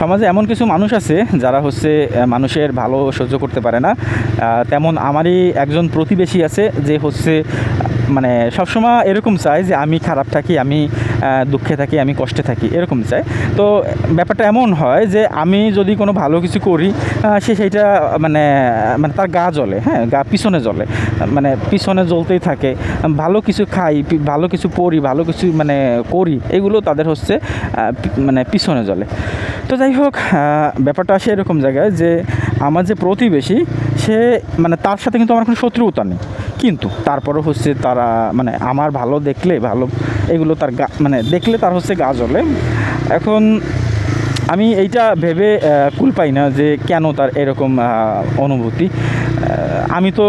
সমাজে এমন কিছু মানুষ আছে যারা হচ্ছে মানুষের ভালো সহ্য করতে পারে না। তেমন আমারই একজন প্রতিবেশী আছে যে হচ্ছে মানে সবসময় এরকম চায় যে আমি খারাপ থাকি, আমি দুঃখে থাকি, আমি কষ্টে থাকি, এরকম চায় তো ব্যাপারটা এমন হয় যে আমি যদি কোনো ভালো কিছু করি সে সেইটা মানে মানে তার গা জ্বলে হ্যাঁ গা পিছনে জ্বলে মানে পিছনে জ্বলতেই থাকে। ভালো কিছু খাই ভালো কিছু পড়ি, ভালো কিছু মানে করি, এগুলো তাদের হচ্ছে মানে পিছনে জ্বলে। তো যাই হোক ব্যাপারটা আসে এরকম জায়গায় যে আমার যে প্রতিবেশী, সে মানে তার সাথে কিন্তু আমার কোনো শত্রুতা নেই। কিন্তু তারপরও হচ্ছে তারা মানে আমার ভালো দেখলে ভালো, এগুলো তার গা মানে দেখলে তার হচ্ছে গা জ্বলে। এখন আমি এইটা ভেবে কুল পাই না যে কেন তার এরকম অনুভূতি। আমি তো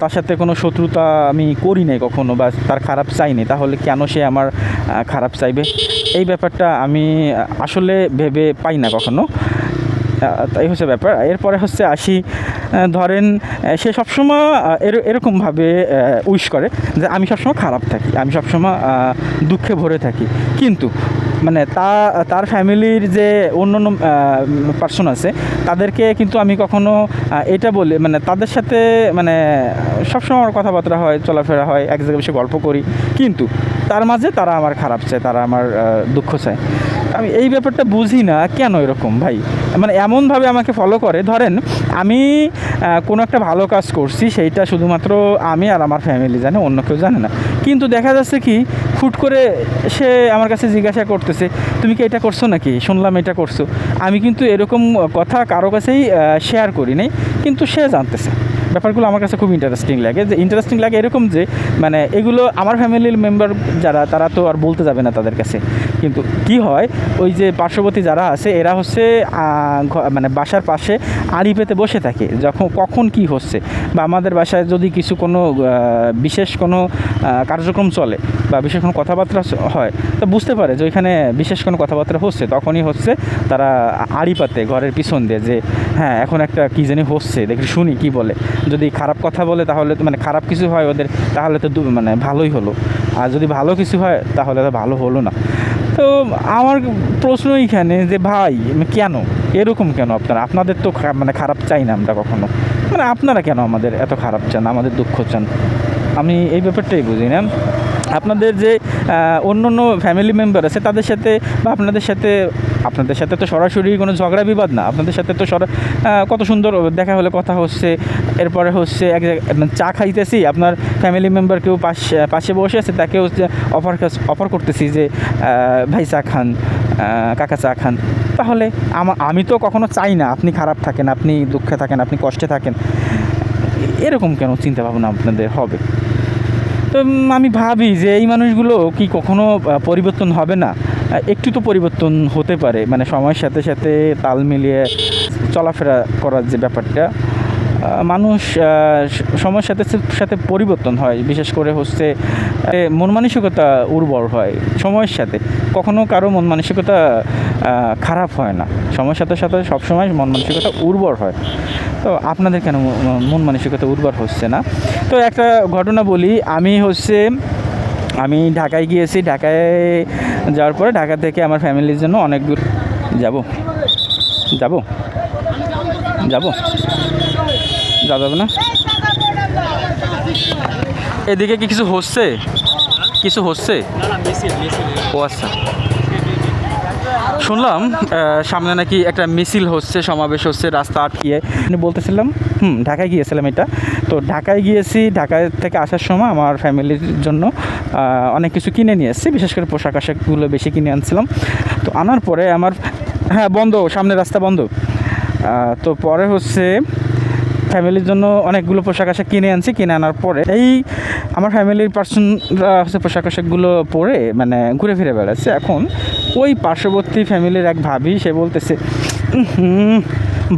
তার সাথে কোনো শত্রুতা আমি করি নাই কখনো বা তার খারাপ চাইনি তাহলে কেন সে আমার খারাপ চাইবে? এই ব্যাপারটা আমি আসলে ভেবে পাই না কখনো। তাই হচ্ছে ব্যাপার। এরপরে হচ্ছে আসি ধরেন সে সবসময় এর, এরকমভাবে উইশ করে যে আমি সবসময় খারাপ থাকি, আমি সবসময় দুঃখে ভরে থাকি। কিন্তু মানে তা, তার ফ্যামিলির যে অন্য অন্য পার্সন আছে, তাদেরকে কিন্তু আমি কখনো এটা বলে মানে তাদের সাথে মানে সবসময় আমার কথাবার্তা হয়, চলাফেরা হয়, এক জায়গায় বসে গল্প করি। কিন্তু, তার মাঝে তারা আমার খারাপ চায়, তারা আমার দুঃখ চায়। আমি এই ব্যাপারটা বুঝি না, কেন এরকম ভাই? মানে এমনভাবে আমাকে ফলো করে। ধরেন, আমি কোনো একটা ভালো কাজ করছি, সেইটা শুধুমাত্র আমি আর আমার ফ্যামিলি জানে, অন্য কেউ জানে না। কিন্তু দেখা যাচ্ছে কি, হুট করে সে আমার কাছে জিজ্ঞাসা করতেছে, তুমি কি এটা করছ নাকি? শুনলাম এটা করছ। আমি কিন্তু এরকম কথা কারও কাছেই শেয়ার করি নাই, কিন্তু সে জানতেছে। ব্যাপারগুলো আমার কাছে খুব ইন্টারেস্টিং লাগে। যে ইন্টারেস্টিং লাগে এরকম যে মানে এগুলো আমার ফ্যামিলির মেম্বার যারা, তারা তো আর বলতে যাবে না তাদের কাছে। কিন্তু কি হয়, ওই যে পার্শ্ববর্তী যারা আছে, এরা হচ্ছে মানে বাসার পাশে আড়ি পেতে বসে থাকে। যখন, কখন কি হচ্ছে? বা আমাদের বাসায় যদি কিছু কোনো বিশেষ কোনো কার্যক্রম চলে বা বিশেষ কোনো কথাবার্তা হয়, তো বুঝতে পারে যে ওইখানে বিশেষ কোনো কথাবার্তা হচ্ছে। তখনই হচ্ছে তারা আড়ি পাতে ঘরের পিছন দিয়ে যে হ্যাঁ এখন একটা কী জানি হচ্ছে, দেখি শুনি কি বলে। যদি খারাপ কথা বলে তাহলে তো মানে খারাপ কিছু হয় ওদের, তাহলে তো মানে ভালোই হলো। আর যদি ভালো কিছু হয় তাহলে তো ভালো হলো না। তো আমার প্রশ্ন এইখানে যে ভাই কেন? এরকম কেন আপনারা? আপনাদের তো মানে খারাপ চাই না আমরা কখনো। মানে আপনারা কেন আমাদের এত খারাপ চান, আমাদের দুঃখ চান? আমি এই ব্যাপারটাই বুঝি না আপনাদের যে অন্য অন্য ফ্যামিলি মেম্বার আছে, তাদের সাথে বা আপনাদের সাথে আপনাদের সাথে তো সরাসরি কোনো ঝগড়া বিবাদ না, আপনাদের সাথে তো সরা কত সুন্দর দেখা হলে, কথা হচ্ছে, এরপরে হচ্ছে এক মানে চা খাইতেছি, আপনার ফ্যামিলি মেম্বার কেউ পাশে পাশে বসে আছে তাকে হচ্ছে অফার অফার করতেছি যে ভাই চা খান কাকা চা খান। তাহলে আমি তো কখনো চাই না, আপনি খারাপ থাকেন, আপনি দুঃখে থাকেন, আপনি কষ্টে থাকেন। এরকম কেন চিন্তা ভাবনা আপনাদের হবে? তো আমি ভাবি যে এই মানুষগুলো কি কখনো পরিবর্তন হবে না? একটু তো পরিবর্তন হতে পারে। মানে সময়ের সাথে সাথে তাল মিলিয়ে চলাফেরা করার যে ব্যাপারটা মানুষ সময়ের সাথে সাথে পরিবর্তন হয়। বিশেষ করে হচ্ছে মন মানসিকতা উর্বর হয় সময়ের সাথে। কখনো কারও মন মানসিকতা খারাপ হয় না। সময়ের সাথে সাথে সবসময় মন মানসিকতা উর্বর হয়। তো আপনাদের কেন মন মানসিকতা উর্বর হচ্ছে না? তো একটা ঘটনা বলি আমি হচ্ছে আমি ঢাকায় গিয়েছি ঢাকায় যাওয়ার পরে ঢাকা থেকে আমার ফ্যামিলির জন্য অনেক দূর যাব। যাব? যাব? যাওয়া যাবে না? এদিকে কি কিছু হচ্ছে? কিছু হচ্ছে? ও আচ্ছা। শুনলাম সামনে নাকি একটা মিছিল হচ্ছে, সমাবেশ হচ্ছে রাস্তা আটকিয়ে। আমি বলতেছিলাম, হুম, ঢাকায় গিয়েছিলাম এটা। তো ঢাকায় গিয়েছি, ঢাকায় থেকে আসার সময় আমার ফ্যামিলির জন্য অনেক কিছু কিনে নিয়ে এসেছি, বিশেষ করে পোশাক আশাকগুলো বেশি কিনে আনছিলাম। তো আনার পরে আমার হ্যাঁ বন্ধ, সামনে রাস্তা বন্ধ। তো পরে হচ্ছে ফ্যামিলির জন্য অনেকগুলো পোশাক আশাক কিনে আনছি, কিনে আনার পরে এই আমার ফ্যামিলির পার্সনরা হচ্ছে পোশাক আশাকগুলো পরে মানে ঘুরে ফিরে বেড়াচ্ছে। এখন ওই পার্শ্ববর্তী ফ্যামিলির এক ভাবি, সে বলতেছে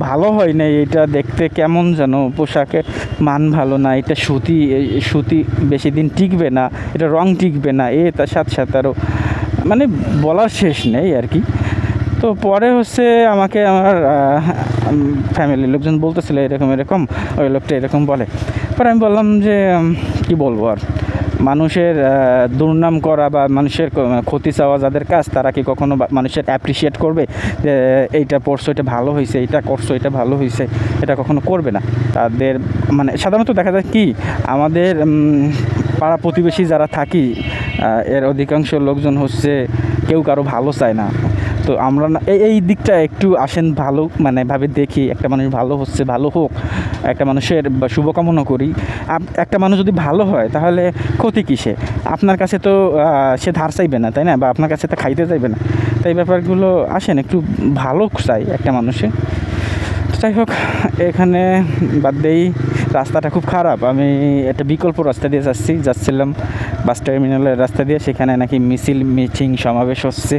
ভালো হয় না এটা দেখতে, কেমন যেন পোশাকের মান ভালো না, এটা সুতি সুতি বেশি দিন টিকবে না, এটা রং টিকবে না, এ তার সাথে সাথে আরও মানে বলার শেষ নেই আর কি। তো পরে হচ্ছে আমাকে আমার ফ্যামিলির লোকজন বলতেছিল, এরকম এরকম। ওই লোকটা এরকম বলে। পরে আমি বললাম যে কি বলব আর? মানুষের দুর্নাম করা বা মানুষের ক্ষতি চাওয়া যাদের কাজ, তারা কি কখনো মানুষের অ্যাপ্রিসিয়েট করবে যে, এইটা পড়ছো, এটা ভালো হয়েছে এটা করছ, এটা ভালো হয়েছে এটা কখনো করবে না? তাদের মানে সাধারণত দেখা যায় কি, আমাদের পাড়া প্রতিবেশী যারা থাকি এর অধিকাংশ লোকজন হচ্ছে কেউ কারও ভালো চায় না। তো আমরা না, এই দিকটা একটু আসেন ভালো মানে ভাবে দেখি, একটা মানুষ ভালো হচ্ছে, ভালো হোক, একটা মানুষের শুভকামনা করি। একটা মানুষ যদি ভালো হয়, তাহলে ক্ষতি কিসে? আপনার কাছে তো সে ধার চাইবে না, তাই না? বা আপনার কাছে তো খাইতে চাইবে না। তাই ব্যাপারগুলো আসেন, একটু ভালো চাই একটা মানুষে যাই হোক, এখানে বাদ দেই, রাস্তাটা খুব খারাপ। আমি একটা বিকল্প রাস্তা দিয়ে যাচ্ছি, যাচ্ছিলাম, বাস টার্মিনালের রাস্তা দিয়ে, সেখানে নাকি মিছিল, মিটিং, সমাবেশ হচ্ছে।